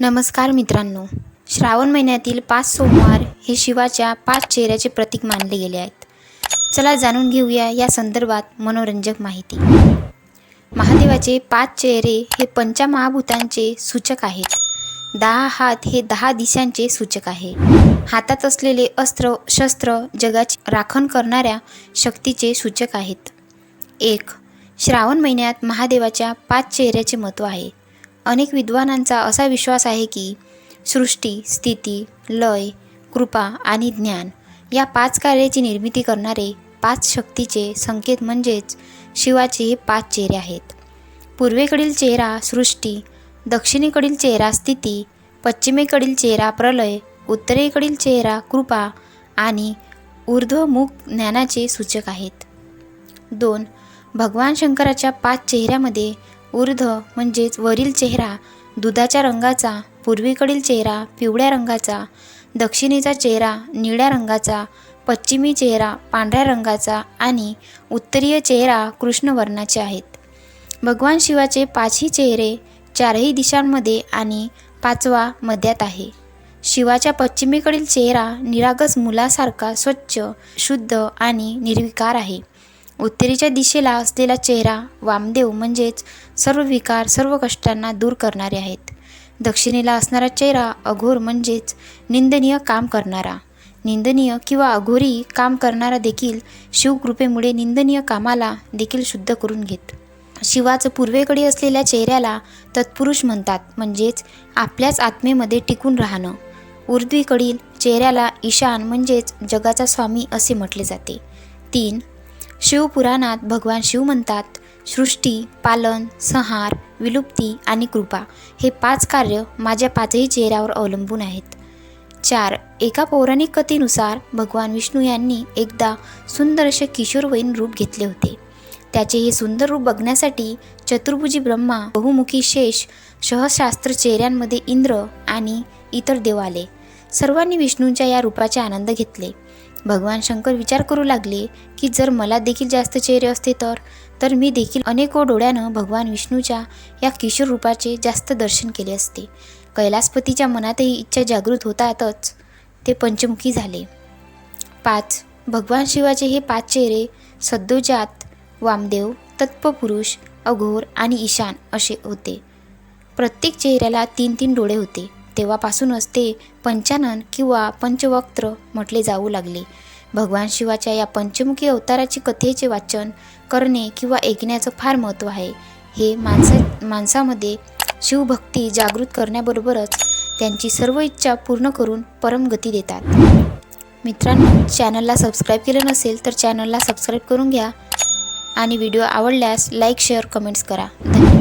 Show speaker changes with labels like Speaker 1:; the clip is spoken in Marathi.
Speaker 1: नमस्कार मित्रांनो. श्रावण महिन्यातील पाच सोमवार हे शिवाच्या पाच चेहऱ्याचे प्रतीक मानले गेले आहेत. चला जाणून घेऊया या संदर्भात मनोरंजक माहिती. महादेवाचे पाच चेहरे हे पंचमहाभूतांचे सूचक आहेत. दहा हात हे दहा दिशांचे सूचक आहे. हातात असलेले अस्त्र शस्त्र जगाची राखण करणाऱ्या शक्तीचे सूचक आहेत. एक श्रावण महिन्यात महादेवाच्या पाच चेहऱ्याचे महत्त्व आहे. अनेक विद्वानांचा असा विश्वास आहे की सृष्टी स्थिती लय कृपा आणि ज्ञान या पाच कार्याची निर्मिती करणारे पाच शक्तीचे संकेत म्हणजेच शिवाचे हे पाच चेहरे आहेत. पूर्वेकडील चेहरा सृष्टी दक्षिणेकडील चेहरा स्थिती पश्चिमेकडील चेहरा प्रलय उत्तरेकडील चेहरा कृपा आणि ऊर्ध्वमुख ज्ञानाचे सूचक आहेत. दोन भगवान शंकराच्या पाच चेहऱ्यामध्ये ऊर्ध्व म्हणजेच वरील चेहरा दुधाच्या रंगाचा पूर्वीकडील चेहरा पिवळ्या रंगाचा दक्षिणेचा चेहरा निळ्या रंगाचा पश्चिमी चेहरा पांढऱ्या रंगाचा आणि उत्तरीय चेहरा कृष्णवर्णाचे आहेत. भगवान शिवाचे पाचही चेहरे चारही दिशांमध्ये आणि पाचवा मध्यात आहे. शिवाच्या पश्चिमेकडील चेहरा निरागस मुलासारखा स्वच्छ शुद्ध आणि निर्विकार आहे. उत्तरेच्या दिशेला असलेला चेहरा वामदेव म्हणजेच सर्व विकार सर्व कष्टांना दूर करणारे आहेत. दक्षिणेला असणारा चेहरा अघोर म्हणजेच निंदनीय काम करणारा. निंदनीय किंवा अघोरी काम करणारा देखील शिवकृपेमुळे निंदनीय कामाला देखील शुद्ध करून घेत. शिवाचं पूर्वेकडे असलेल्या चेहऱ्याला तत्पुरुष म्हणतात म्हणजेच आपल्याच आत्मेमध्ये टिकून राहणं. उर्ध्वीकडील चेहऱ्याला ईशान म्हणजेच जगाचा स्वामी असे म्हटले जाते. तीन शिवपुराणात भगवान शिव म्हणतात सृष्टी पालन संहार विलुप्ती आणि कृपा हे पाच कार्य माझ्या पाचही चेहऱ्यावर अवलंबून आहेत. चार एका पौराणिक कथेनुसार भगवान विष्णू यांनी एकदा सुंदर असे किशोरवयीन रूप घेतले होते. त्याचे हे सुंदर रूप बघण्यासाठी चतुर्भुजी ब्रह्मा बहुमुखी शेष सहशास्त्र चेहऱ्यांमध्ये इंद्र आणि इतर देव आले. सर्वांनी विष्णूंच्या या रूपाचे आनंद घेतले. भगवान शंकर विचार करू लागले की जर मला देखील जास्त चेहरे असते तर तर मी देखील अनेको डोळ्यानं भगवान विष्णूच्या या किशोर रूपाचे जास्त दर्शन केले असते. कैलासपतीच्या मनातही इच्छा जागृत होतातच. ते पंचमुखी झाले. पाच. भगवान शिवाचे हे पाच चेहरे सद्योजात वामदेव तत्पपुरुष अघोर आणि ईशान असे होते. प्रत्येक चेहऱ्याला तीन तीन डोळे होते. तेव्हापासूनच ते पंचानन किंवा पंचवक्त्र म्हटले जाऊ लागले. भगवान शिवाच्या या पंचमुखी अवताराची कथेचे वाचन करणे किंवा ऐकण्याचं फार महत्त्व आहे. हे माणसा माणसामध्ये शिवभक्ती जागृत करण्याबरोबरच त्यांची सर्व इच्छा पूर्ण करून परमगती देतात. मित्रांनो चॅनलला सबस्क्राईब केलं नसेल तर चॅनलला सबस्क्राईब करून घ्या आणि व्हिडिओ आवडल्यास लाईक शेअर कमेंट्स करा. धन्यवाद.